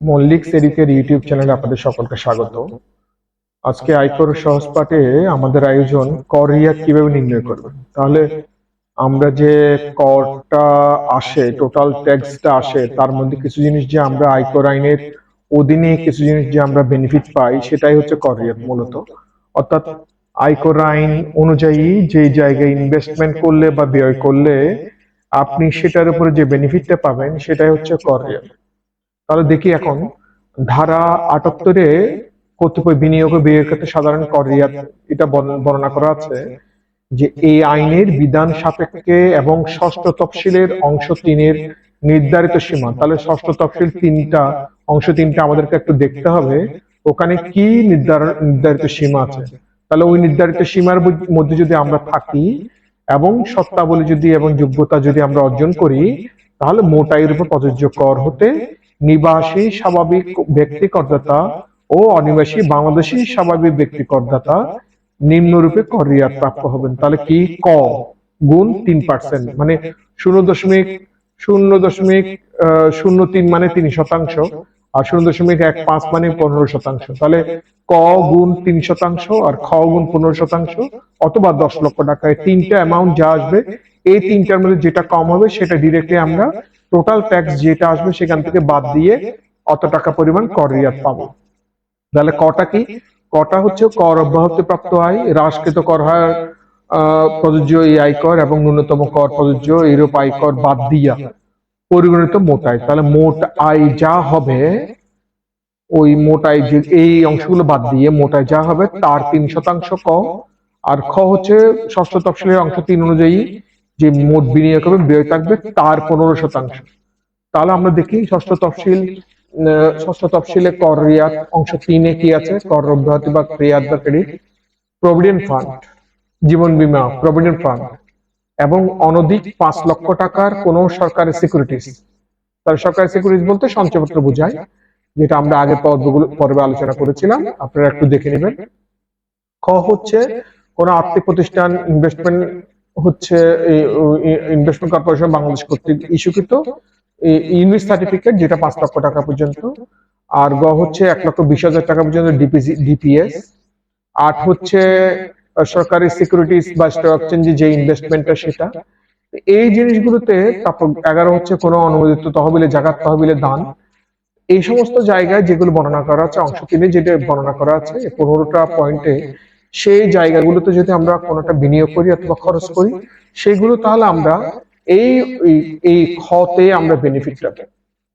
Mallick সেরিকের YouTube চ্যানেলে আপনাদের সকলকে স্বাগত। আজকে আয়কর সহজ পাঠে আমাদের আয়োজন কর রিয়াদ কীভাবে নির্ণয় করবেন? তাহলে আমরা যে করটা আসে টোটাল ট্যাক্সটা আসে, তার মধ্যে কিছু জিনিস যে আমরা আয়কর আইনের অধীনে কিছু জিনিস যে আমরা বেনিফিট পাই, সেটাই হচ্ছে কর রিয়াদ মূলত। অর্থাৎ আয়কর আইন অনুযায়ী যে জায়গায় ইনভেস্টমেন্ট করলে বা ব্যয় করলে আপনি সেটার উপরে যে বেনিফিটটা পাবেন, সেটাই হচ্ছে কর রিয়াদ তাহলে দেখি এখন ধারা আটাত্তরে কতিপয় বিনিয়োগ ব্যয়ের ক্ষেত্রে সাধারণ কর রিয়াত এটা বর্ণনা করা আছে যে এই আইনের বিধান সাপেক্ষে এবং ষষ্ঠ তফসিলের অংশ তিনের নির্ধারিত সীমা। তাহলে ষষ্ঠ তফসিল তিনটা অংশ তিনটা আমাদেরকে একটু দেখতে হবে ওখানে কি নির্ধারণ নির্ধারিত সীমা আছে? তাহলে ওই নির্ধারিত সীমার মধ্যে যদি আমরা থাকি এবং সত্তাবলী যদি এবং যোগ্যতা যদি আমরা অর্জন করি তাহলে মোট আয়ের উপর প্রযোজ্য কর হতে নিবাসী স্বাভাবিক ব্যক্তি করদাতা ও অনিবাসী বাংলাদেশী স্বাভাবিক ব্যক্তি করদাতা নিম্নরূপে কর রিয়াত প্রাপ্য হবেন। তাহলে কি ক? গুণ তিন পার্সেন্ট মানে শূন্য দশমিক শূন্য দশমিক শূন্য তিন মানে তিন শতাংশ আর শূন্য দশমিক এক পাঁচ মানে পনেরো শতাংশ। তাহলে ক গুণ তিন শতাংশ আর খ গুণ পনেরো শতাংশ অথবা দশ লক্ষ টাকায় তিনটা অ্যামাউন্ট যা আসবে, এই তিনটার মধ্যে যেটা কম হবে সেটা ডিরেক্টলি আমরা টোটাল ট্যাক্স যেটা আসবে সেখান থেকে বাদ দিয়ে অত টাকা পরিমাণ কর রিয়াত পাবো। তাহলে কটা কি? কটা হচ্ছে কর অব্যাহতি প্রাপ্ত আয় হ্রাসকৃত কর আহ, প্রযোজ্য এই আয়কর এবং ন্যূনতম কর প্রযোজ্য এইরূপ আয়কর বাদ দিয়া পরিগণিত মোট আয়। তাহলে মোট আয় যা হবে ওই মোট আয় এই অংশগুলো বাদ দিয়ে মোট আয় যা হবে তার তিন শতাংশ ক। আর খ হচ্ছে ষষ্ঠ তফসিলের অংশ তিন অনুযায়ী যে মোট বিনিয়োগ হবে, ব্যয় থাকবে তার পনেরো শতাংশ। তাহলে আমরা দেখি ষষ্ঠ তফসিল ষষ্ঠ তফসিলে কর রিয়াত অংশ তিনে কি আছে? কর অব্যাহতি বা রিয়াত বা ক্রেডিট প্রভিডেন্ট ফান্ড জীবন বীমা প্রভিডেন্ট ফান্ড এবং অনধিক পাঁচ লক্ষ টাকার কোন সরকারি সিকিউরিটিজ তাহলে সরকারি সিকিউরিটিজ বলতে সঞ্চয়পত্র বোঝায়, যেটা আমরা আগে পর্বগুলো পর্বে আলোচনা করেছিলাম। আপনারা একটু দেখে নেবেন। খ হচ্ছে কোন আর্থিক প্রতিষ্ঠান ইনভেস্টমেন্ট হচ্ছে ইনভেস্টমেন্ট কর্পোরেশন বাংলাদেশ কর্তৃক ইস্যুকৃত ইউনিট সার্টিফিকেট যেটা পাঁচ লক্ষ টাকা পর্যন্ত, আর গ হচ্ছে এক লক্ষ বিশ হাজার টাকা পর্যন্ত ডিপিসি ডিপিএস আট হচ্ছে সরকারি সিকিউরিটিজ বা স্টক এক্সচেঞ্জে যে ইনভেস্টমেন্টটা সেটা। এই জিনিসগুলোতে তারপর এগারো হচ্ছে কোনো অনুমোদিত তহবিলে জাগাত তহবিলে দান। এই সমস্ত জায়গায় যেগুলো বর্ণনা করা আছে, অংশ তিনে যেটা বর্ণনা করা আছে, পনেরোটা পয়েন্টে সেই জায়গাগুলোতে যদি আমরা কোনোটা বিনিয়োগ করি অথবা খরচ করি, সেগুলো তাহলে আমরা এই, এই- খতে আমরা বেনিফিটটা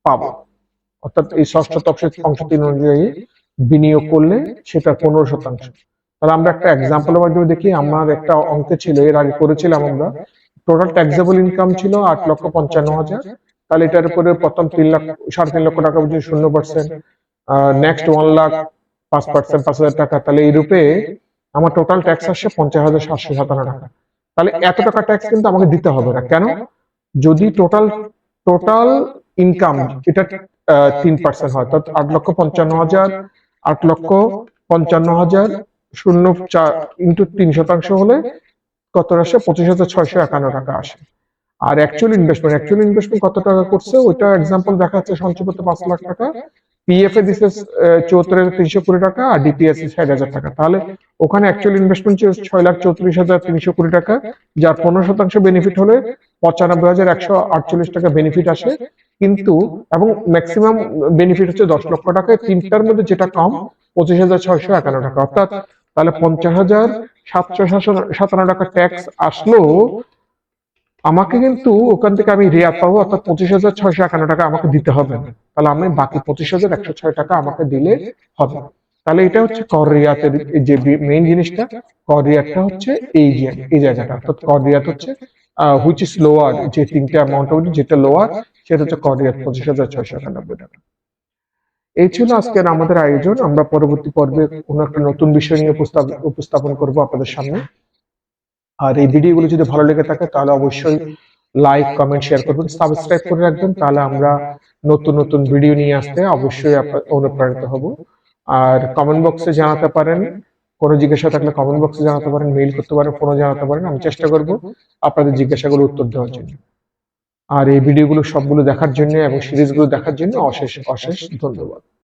পাবো। অর্থাৎ এই ষষ্ঠ তফসিল অংশ তিন অনুযায়ী বিনিয়োগ করলে সেটা পনেরো শতাংশ। তাহলে আমরা একটা এক্সাম্পলের মাধ্যমে দেখি, আমার একটা অঙ্ক ছিল, এর আগে করেছিলাম আমরা টোটাল ট্যাক্সেবল ইনকাম ছিল আট লক্ষ পঞ্চান্ন হাজার। তাহলে এটার উপরে প্রথম তিন লাখ, সাড়ে তিন লক্ষ টাকা পর্যন্ত শূন্য পার্সেন্ট নেক্সট ওয়ান লাখ পাঁচ পার্সেন্ট পাঁচ হাজার টাকা। তাহলে এই রূপে আমার টোটাল ট্যাক্স আসছে পঞ্চাশ হাজার সাতশো সাতান্ন টাকা। তাহলে এত টাকা ট্যাক্স কিন্তু আমাকে দিতে হবে না। কেন? যদি টোটাল টোটাল ইনকাম এটা তিন পার্সেন্ট হয় অর্থাৎ আট লক্ষ পঞ্চান্ন হাজার আট লক্ষ পঞ্চান্ন হাজার শূন্য চার ইন্টু তিন শতাংশ হলে কত আসে? পঁচিশ হাজার ছয়শো একান্ন টাকা আসে। আর অ্যাকচুয়াল ইনভেস্টমেন্ট অ্যাকচুয়াল ইনভেস্টমেন্ট কত টাকা করছে? ওইটা এক্সাম্পল দেখা যাচ্ছে সঞ্চয়পত্র পাঁচ লাখ টাকা। পিএফ এ দিচ্ছে হাজার তিনশো কুড়ি টাকা আর ডিপিএস ষাট হাজার টাকা। তাহলে ওখানে অ্যাকচুয়াল ইনভেস্টমেন্ট ছিল ছয় লাখ চৌত্রিশ হাজার তিনশো কুড়ি টাকা, যার পনেরো শতাংশ বেনিফিট হলে পঁচানব্বই হাজার একশো আটচল্লিশ টাকা বেনিফিট আসে। কিন্তু, এবং ম্যাক্সিমাম বেনিফিট হচ্ছে দশ লক্ষ টাকায় তিনটার মধ্যে যেটা কম, পঁচিশ হাজার ছয়শো একান্ন টাকা। অর্থাৎ, তাহলে পঞ্চাশ হাজার সাতশো সাতান্ন টাকা ট্যাক্স আসলো, আমাকে কিন্তু ওখান থেকে আমি রেয়াত পাবো, অর্থাৎ পঁচিশ হাজার ছয়শো একান্ন টাকা আমাকে দিতে হবে। না তাহলে আমি বাকি পঁচিশ হাজার একশো ছয় টাকা আমাকে দিলে হবে। তাহলে এটা হচ্ছে কর রিয়াতের যে মেইন জিনিসটা, কর রিয়াতটা হচ্ছে এই এই জায়গাটা। অর্থাৎ কর রিয়াত হচ্ছে হুইচ ইস লোয়ার যে তিনটে অ্যামাউন্ট যেটা লোয়ার সেটা হচ্ছে কর রিয়াত পঁচিশ হাজার ছয়শো একানব্বই টাকা। এই ছিল আজকের আমাদের আয়োজন। আমরা পরবর্তী পর্বে কোনো একটা নতুন বিষয় নিয়ে উপস্থাপন করব আপনাদের সামনে। আর এই ভিডিওগুলো যদি ভালো লেগে থাকে, তাহলে অবশ্যই লাইক কমেন্ট শেয়ার করবেন সাবস্ক্রাইব করে রাখবেন, তাহলে আমরা নতুন নতুন ভিডিও নিয়ে আসতে অবশ্যই অনুপ্রাণিত হব। আর কমেন্ট বক্সে জানাতে পারেন, কোনো জিজ্ঞাসা থাকলে কমেন্ট বক্সে জানাতে পারেন মেইল করতে পারেন ফোনে জানাতে পারেন, আমি চেষ্টা করব আপনাদের জিজ্ঞাসাগুলো উত্তর দেওয়ার জন্য। আর এই ভিডিওগুলো সবগুলো দেখার জন্য এবং সিরিজগুলো দেখার জন্য অশেষ অশেষ ধন্যবাদ।